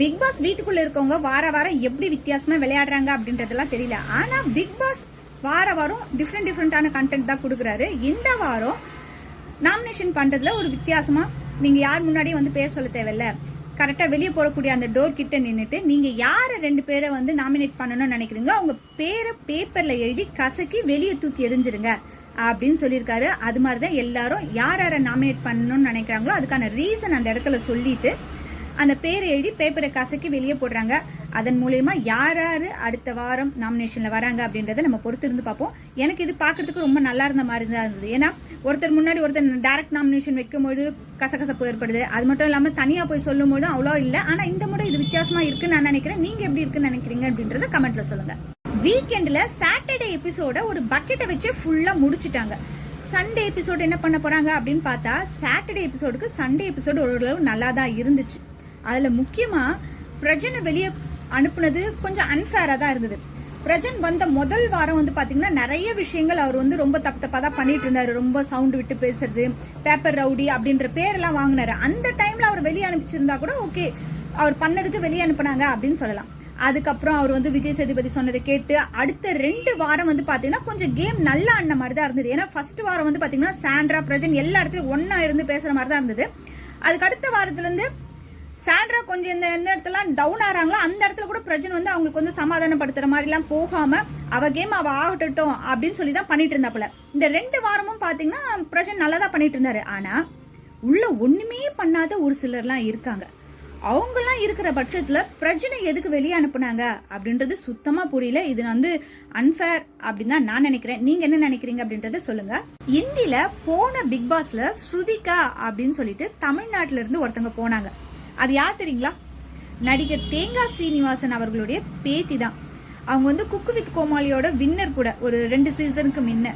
Big pass வீட்டுக்குள்ள இருக்கவங்க வார வாரம் எப்படி வித்தியாசமா விளையாடுறாங்க அப்படின்றதெல்லாம் தெரியல. ஆனா பிக் பாஸ் வார வாரம் டிஃப்ரெண்ட் டிஃப்ரெண்டான கண்டென்ட் தான் கொடுக்குறாரு. இந்த வாரம் நாமினேஷன் பண்றதுல ஒரு வித்தியாசமா நீங்க யார் முன்னாடியும் வந்து பேர் சொல்ல தேவையில்ல. கரெக்டாக வெளியே போடக்கூடிய அந்த டோர் கிட்ட நின்றுட்டு நீங்கள் யாரை ரெண்டு பேரை வந்து நாமினேட் பண்ணணும்னு நினைக்கிறீங்களோ அவங்க பேரை பேப்பரில் எழுதி கசக்கி வெளியே தூக்கி எரிஞ்சிருங்க அப்படின்னு சொல்லியிருக்காரு. அது மாதிரி தான் எல்லாரும் யார் யாரை நாமினேட் பண்ணணும்னு நினைக்கிறாங்களோ அதுக்கான ரீசன் அந்த இடத்துல சொல்லிட்டு அந்த பேரை எழுதி பேப்பரை கசக்கி வெளியே போடுறாங்க. அதன் மூலயமா யார் யார் அடுத்த வாரம் நாமினேஷனில் வராங்க அப்படின்றத நம்ம பொறுத்து இருந்து பார்ப்போம். எனக்கு இது பார்க்கறதுக்கு ரொம்ப நல்லா இருந்த மாதிரி தான் இருந்தது. ஏன்னா ஒருத்தர் முன்னாடி ஒருத்தர் டேரக்ட் நாமினேஷன் வைக்கும்போது கசகசப்பு ஏற்படுது. அது மட்டும் இல்லாமல் தனியாக போய் சொல்லும்போதும் அவ்வளோ இல்லை. ஆனால் இந்த முறை இது வித்தியாசமாக இருக்குன்னு நான் நினைக்கிறேன். நீங்கள் எப்படி இருக்குன்னு நினைக்கிறீங்க அப்படின்றத கமெண்ட்ல சொல்லுங்கள் வீக்கெண்டில் சாட்டர்டே எபிசோட ஒரு பக்கெட்டை வச்சு ஃபுல்லாக முடிச்சிட்டாங்க. சண்டே எபிசோடு என்ன பண்ண போகிறாங்க அப்படின்னு பார்த்தா சாட்டர்டே எபிசோடுக்கு சண்டே எபிசோடு ஓரளவு நல்லா தான் இருந்துச்சு. அதில் முக்கியமாக பிரஜனை வெளியே அனுப்புனது கொஞ்சம் அன்ஃபேராக தான் இருந்தது. பிரஜன் வந்த முதல் வாரம் வந்து பார்த்தீங்கன்னா நிறைய விஷயங்கள் அவர் வந்து ரொம்ப தப்பு தப்பாக தான் பண்ணிட்டு இருந்தார். ரொம்ப சவுண்டு விட்டு பேசுறது பேப்பர் ரவுடி அப்படின்ற பேரெல்லாம் வாங்கினாரு. அந்த டைமில் அவர் வெளியே அனுப்பிச்சிருந்தா கூட ஓகே அவர் பண்ணதுக்கு வெளியே அனுப்புனாங்க அப்படின்னு சொல்லலாம். அதுக்கப்புறம் அவர் வந்து விஜய் சேதுபதி சொன்னதை கேட்டு அடுத்த ரெண்டு வாரம் வந்து பார்த்தீங்கன்னா கொஞ்சம் கேம் நல்லா ஆன மாதிரி தான் இருந்தது. ஏன்னா ஃபர்ஸ்ட் வாரம் வந்து பார்த்தீங்கன்னா சாண்ட்ரா பிரஜன் எல்லா இடத்துலையும் ஒன்றா இருந்து பேசுகிற மாதிரி தான் இருந்தது. அதுக்கு அடுத்த வாரத்துலேருந்து சாண்ட்ரா கொஞ்சம் இந்த எந்த இடத்துல டவுன் ஆகிறாங்களோ அந்த இடத்துல கூட பிரஜன் வந்து அவங்களுக்கு வந்து சமாதானப்படுத்துற மாதிரிலாம் போகாம அவ கேம் அவ ஆகட்டும் அப்படின்னு சொல்லி தான் பண்ணிட்டு இருந்தாப்புல. இந்த ரெண்டு வாரமும் பார்த்தீங்கன்னா பிரஜன் நல்லா தான் பண்ணிட்டு இருந்தாரு. ஆனா உள்ள ஒண்ணுமே பண்ணாத ஒரு சிலர்லாம் இருக்காங்க. அவங்கெல்லாம் இருக்கிற பட்சத்தில் பிரச்சனை எதுக்கு வெளியே அனுப்புனாங்க அப்படின்றது சுத்தமாக புரியல. இது வந்து அன்ஃபேர் அப்படின்னு தான் நான் நினைக்கிறேன். நீங்கள் என்ன நினைக்கிறீங்க அப்படின்றத சொல்லுங்கள் இந்தியில் போன பிக் பாஸில் ஸ்ருதிகா அப்படின்னு சொல்லிட்டு தமிழ்நாட்டிலேருந்து ஒருத்தங்க போனாங்க. அது யார் தெரியுங்களா? நடிகர் தேங்காய் சீனிவாசன் அவர்களுடைய பேத்தி தான். அவங்க வந்து குக்கு வித் கோமாளியோட வின்னர் கூட ஒரு ரெண்டு சீசனுக்கு முன்ன.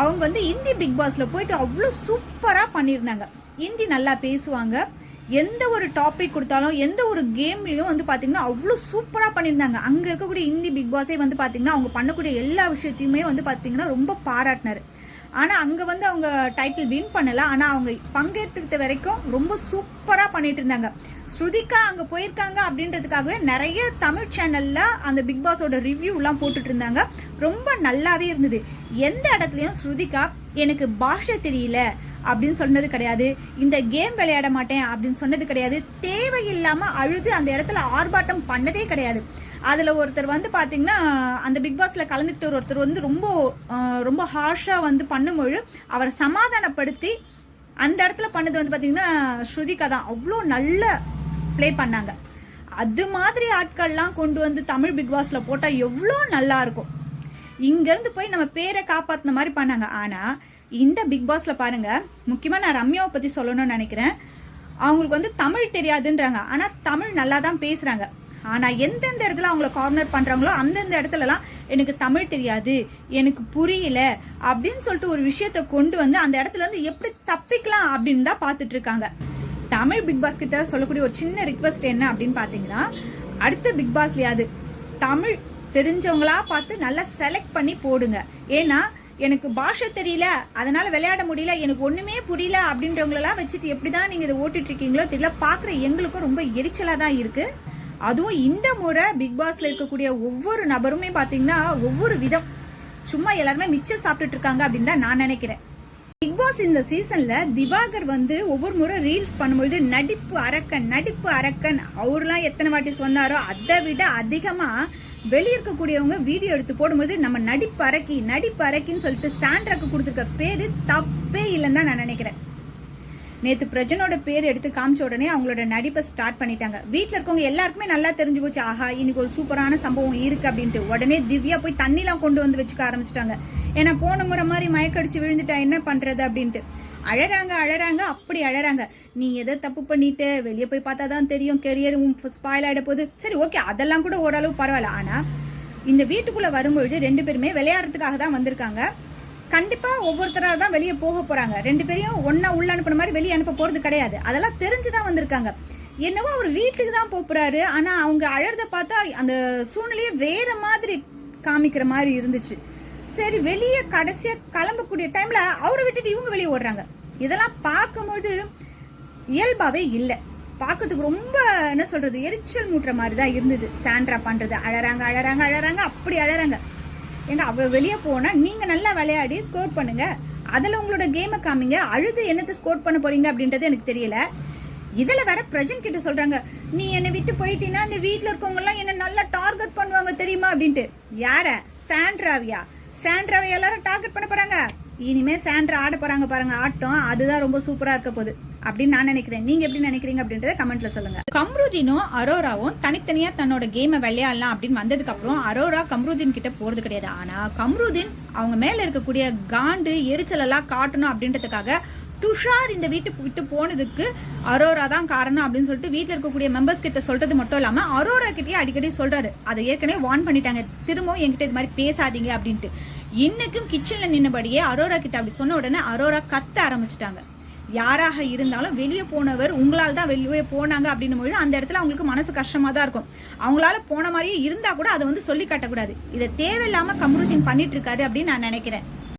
அவங்க வந்து இந்தி பிக் பாஸில் போயிட்டு அவ்வளோ சூப்பராக பண்ணியிருந்தாங்க. இந்தி நல்லா பேசுவாங்க. எந்த ஒரு டாபிக் கொடுத்தாலும் எந்த ஒரு கேம்லேயும் வந்து பார்த்திங்கன்னா அவ்வளோ சூப்பராக பண்ணியிருந்தாங்க. அங்கே இருக்கக்கூடிய இந்தி பிக் பாஸே வந்து பார்த்திங்கன்னா அவங்க பண்ணக்கூடிய எல்லா விஷயத்தையுமே வந்து பார்த்திங்கன்னா ரொம்ப பாராட்டினாரு. ஆனால் அங்கே வந்து அவங்க டைட்டில் வின் பண்ணலை. ஆனால் அவங்க பங்கேற்றுக்கிட்ட வரைக்கும் ரொம்ப சூப்பராக பண்ணிட்டு இருந்தாங்க. ஸ்ருதிகா அங்கே போயிருக்காங்க அப்படின்றதுக்காகவே நிறைய தமிழ் சேனலில் அந்த பிக் பாஸோட ரிவ்யூலாம் போட்டுட்டு இருந்தாங்க. ரொம்ப நல்லாவே இருந்தது. எந்த இடத்துலையும் ஸ்ருதிகா எனக்கு பாஷை தெரியல அப்படின்னு சொன்னது கிடையாது. இந்த கேம் விளையாட மாட்டேன் அப்படின்னு சொன்னது கிடையாது. தேவையில்லாமல் அழுது அந்த இடத்துல ஆர்ப்பாட்டம் பண்ணதே கிடையாது. அதில் ஒருத்தர் வந்து பார்த்தீங்கன்னா அந்த பிக் பாஸில் கலந்துக்கிட்ட ஒருத்தர் வந்து ரொம்ப ரொம்ப ஹார்ஷாக வந்து பண்ணும்பொழுது அவரை சமாதானப்படுத்தி அந்த இடத்துல பண்ணது வந்து பார்த்தீங்கன்னா ஸ்ருதிகா தான். அவ்வளோ நல்ல ப்ளே பண்ணாங்க. அது மாதிரி ஆட்கள்லாம் கொண்டு வந்து தமிழ் பிக் பாஸில் போட்டால் எவ்வளோ நல்லாயிருக்கும் இங்கேருந்து போய் நம்ம பேரை காப்பாற்றின மாதிரி பண்ணாங்க. ஆனால் இந்த பிக் பாஸில் பாருங்கள் முக்கியமாக நான் ரம்யாவை பற்றி சொல்லணும்னு நினைக்கிறேன். அவங்களுக்கு வந்து தமிழ் தெரியாதுன்றாங்க. ஆனால் தமிழ் நல்லா தான் பேசுகிறாங்க ஆனால் எந்தெந்த இடத்துல அவங்கள கார்னர் பண்ணுறாங்களோ அந்தந்த இடத்துலலாம் எனக்கு தமிழ் தெரியாது எனக்கு புரியல அப்படின்னு சொல்லிட்டு ஒரு விஷயத்த கொண்டு வந்து அந்த இடத்துலருந்து எப்படி தப்பிக்கலாம் அப்படின்னு தான் பார்த்துட்ருக்காங்க தமிழ் பிக் பாஸ் கிட்ட சொல்லக்கூடிய ஒரு சின்ன ரிக்வஸ்ட் என்ன அப்படின்னு பார்த்தீங்கன்னா அடுத்த பிக் பாஸ்லையாது தமிழ் தெரிஞ்சவங்களா பார்த்து நல்லா செலக்ட் பண்ணி போடுங்க. ஏன்னா எனக்கு பாஷை தெரியல அதனால் விளையாட முடியல எனக்கு ஒன்றுமே புரியல அப்படின்றவங்களெல்லாம் வச்சுட்டு எப்படி தான் நீங்கள் இதை ஓட்டிட்டு இருக்கீங்களோ தெரியல பார்க்குற எங்களுக்கும் ரொம்ப எரிச்சலாக தான் இருக்குது அதுவும் இந்த முறை பிக் பாஸில் இருக்கக்கூடிய ஒவ்வொரு நபருமே பார்த்தீங்கன்னா ஒவ்வொரு விதம். சும்மா எல்லாருமே மிச்சம் சாப்பிட்டுட்டு இருக்காங்க அப்படின்னு தான் நான் நினைக்கிறேன். பிக் பாஸ் இந்த சீசன்ல திவாகர் வந்து ஒவ்வொரு முறை ரீல்ஸ் பண்ணும்பொழுது நடிப்பு அரக்கன் நடிப்பு அரக்கன் அவர்லாம் எத்தனை வாட்டி சொன்னாரோ அதை விட அதிகமா வெளியிருக்கக்கூடியவங்க வீடியோ எடுத்து போடும்போது நம்ம நடிப்பு அரக்கி நடிப்பு அரக்கின்னு சொல்லிட்டு சாண்ட்ராக்கு கொடுத்துருக்க பேரு தப்பே இல்லைன்னு தான் நான் நினைக்கிறேன். நேற்று பிரஜனோட பேர் எடுத்து காமிச்ச உடனே அவங்களோட நடிப்பை ஸ்டார்ட் பண்ணிட்டாங்க. வீட்டில் இருக்கவங்க எல்லாருக்குமே நல்லா தெரிஞ்சு போச்சு. ஆஹா இன்னைக்கு ஒரு சூப்பரான சம்பவம் இருக்கு அப்படின்ட்டு. உடனே திவ்யா போய் தண்ணிலாம் கொண்டு வந்து வச்சுக்க ஆரம்பிச்சிட்டாங்க. ஏன்னா போன முறை மாதிரி மயக்கடிச்சு விழுந்துட்டா என்ன பண்ணுறது அப்படின்ட்டு. அழறாங்க அழறாங்க அப்படி அழறாங்க. நீ எதை தப்பு பண்ணிட்டு வெளியே போய் பார்த்தா தான் தெரியும் கெரியர் ஸ்பாயில் ஆகிட போகுது. சரி ஓகே அதெல்லாம் கூட ஓரளவு பரவாயில்ல. ஆனால் இந்த வீட்டுக்குள்ளே வரும்பொழுது ரெண்டு பேருமே விளையாடுறதுக்காக தான் வந்திருக்காங்க. கண்டிப்பாக ஒவ்வொருத்தராக தான் வெளியே போக போகிறாங்க ரெண்டு பேரையும் ஒன்றா உள்ள அனுப்புன மாதிரி வெளியே அனுப்ப போகிறது கிடையாது. அதெல்லாம் தெரிஞ்சு தான் வந்திருக்காங்க. என்னவோ அவர் வீட்டுக்கு தான் போகிறாரு ஆனால் அவங்க அழறத பார்த்தா அந்த சூழ்நிலையே வேறு மாதிரி காமிக்கிற மாதிரி இருந்துச்சு. சரி வெளியே கடைசியாக கிளம்பக்கூடிய டைமில் அவரை விட்டுட்டு இவங்க வெளியே ஓடுறாங்க. இதெல்லாம் பார்க்கும்போது இயல்பாகவே இல்லை. பார்க்கறதுக்கு ரொம்ப என்ன சொல்கிறது எரிச்சல் மூட்டுற மாதிரி தான் இருந்தது. சாண்ட்ரா பண்ணுறது அழறாங்க அழறாங்க அழறாங்க அப்படி அழறாங்க. ஏங்க அவ்வளோ வெளியே போனால் நீங்கள் நல்லா விளையாடி ஸ்கோர் பண்ணுங்கள் அதில் உங்களோட கேமை காமிங்க. அழுது என்னத்தை ஸ்கோர் பண்ண போகிறீங்க அப்படின்றது எனக்கு தெரியல. இதில் வேற பிரஜன் கிட்ட சொல்கிறாங்க நீ என்னை விட்டு போயிட்டீங்கன்னா இந்த வீட்டில் இருக்கவங்கலாம் என்னை நல்லா டார்கெட் பண்ணுவாங்க தெரியுமா? அப்படின்ட்டு. யார? சாண்ட்ராவியா? சாண்ட்ராவை எல்லாரும் டார்கெட் பண்ண போகிறாங்க இனிமேல் சாண்ட்ரா ஆட போகிறாங்க பாருங்க ஆட்டம் அதுதான் ரொம்ப சூப்பராக இருக்க போகுது. அப்படின்னு நான் நினைக்கிறேன். நீங்க எப்படி நினைக்கிறீங்க அப்படின்றத கமெண்ட்ல சொல்லுங்க. கம்ருதீனும் அரோராவும் தனித்தனியா தன்னோட கேமை விளையாடலாம் அப்படின்னு வந்ததுக்கு அப்புறம் அரோரா கம்ருதீன் கிட்ட போறது கிடையாது. ஆனா கம்ருதீன் அவங்க மேல இருக்கக்கூடிய காண்டு எரிச்சல் எல்லாம் காட்டணும் அப்படின்றதுக்காக துஷார் இந்த வீட்டு விட்டு போனதுக்கு அரோரா தான் காரணம் அப்படின்னு சொல்லிட்டு வீட்டில் இருக்கக்கூடிய மெம்பர்ஸ் கிட்ட சொல்றது மட்டும் இல்லாமல் அரோரா கிட்டயே அடிக்கடி சொல்றாரு. அதை ஏற்கனவே வார்ன் பண்ணிட்டாங்க. திரும்பவும் என்கிட்ட இது மாதிரி பேசாதீங்க அப்படின்ட்டு. இன்னைக்கும் கிச்சனில் நின்னபடியே அரோரா கிட்ட அப்படி சொன்ன உடனே அரோரா கத்த ஆரம்பிச்சிட்டாங்க. யாராக இருந்தாலும் வெளியே போனவர் உங்களால் தான் வெளியே போனாங்க அப்படின்னும் பொழுது அந்த இடத்துல அவங்களுக்கு மனசு கஷ்டமாக தான் இருக்கும். அவங்களால போன மாதிரியே இருந்தால் கூட அதை வந்து சொல்லி காட்டக்கூடாது. இதை தேவையில்லாமல் கமருதீன் பண்ணிட்டு இருக்காரு அப்படின்னு நான் நினைக்கிறேன்.